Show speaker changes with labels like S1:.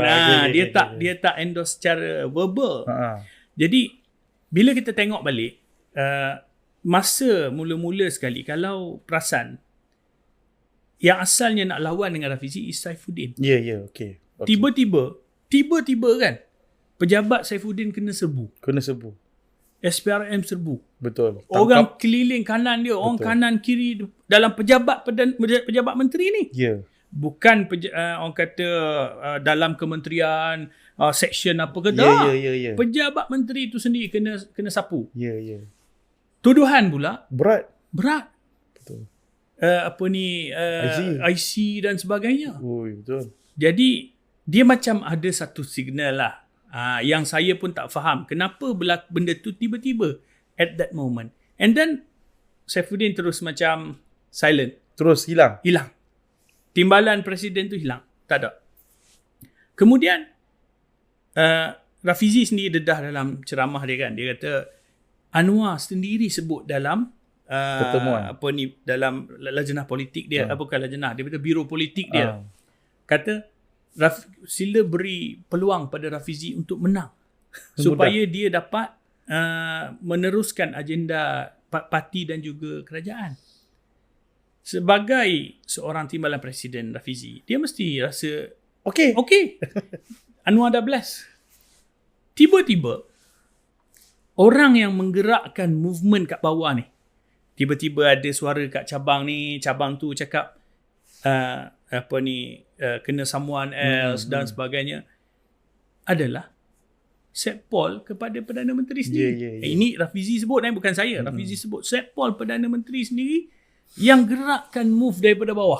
S1: Nah,
S2: okay,
S1: dia
S2: okay,
S1: tak
S2: okay.
S1: dia tak endorse secara verbal.
S2: Ha.
S1: Jadi bila kita tengok balik uh, masa mula-mula sekali kalau perasan yang asalnya nak lawan dengan Rafizi is Saifuddin.
S2: Ya, ya, okey. Okay.
S1: Tiba-tiba, tiba-tiba kan pejabat Saifuddin kena serbu.
S2: Kena sebut.
S1: SPRM serbu.
S2: Betul.
S1: Orang keliling kanan dia, orang
S2: Betul.
S1: kanan kiri dalam pejabat pedan, pejabat menteri ni.
S2: Ya.
S1: Bukan peja, uh, orang kata uh, dalam kementerian, uh, section apa ke tak.
S2: ya, ya, ya.
S1: Pejabat menteri itu sendiri kena kena sapu.
S2: Ya, ya.
S1: Tuduhan pula
S2: Berat.
S1: berat.
S2: Betul.
S1: Uh, apa ni uh,
S2: IC.
S1: IC dan sebagainya.
S2: Ui, betul.
S1: Jadi dia macam ada satu signal lah uh, yang saya pun tak faham kenapa belak benda tu tiba-tiba at that moment. And then Saifuddin terus macam silent,
S2: Terus hilang.
S1: hilang. Timbalan presiden tu hilang, tak ada. Kemudian uh, Rafizi sendiri dedah dalam ceramah dia kan, dia kata Anwar sendiri sebut dalam uh,
S2: Pertemuan.
S1: apa ni dalam lajnah politik dia,
S2: Ha.
S1: uh. bukan lajnah, dia kata biro politik dia
S2: Ah.
S1: kata Raf, sila beri peluang pada Rafizi untuk menang supaya dia dapat uh, meneruskan agenda pa- parti dan juga kerajaan. Sebagai seorang timbalan presiden Rafizi, dia mesti rasa
S2: Okey.
S1: okey. Anwar dah bless. Tiba-tiba orang yang menggerakkan movement kat bawah ni, tiba-tiba ada suara kat cabang ni, cabang tu cakap uh, apa ni uh, kena someone else
S2: Hmm,
S1: dan
S2: hmm.
S1: sebagainya adalah set Paul kepada Perdana Menteri sendiri.
S2: Ya, ya, ya.
S1: Eh, Ini Rafizi sebut eh, bukan saya.
S2: Hmm.
S1: Rafizi sebut set Paul Perdana Menteri sendiri yang gerakkan move daripada bawah.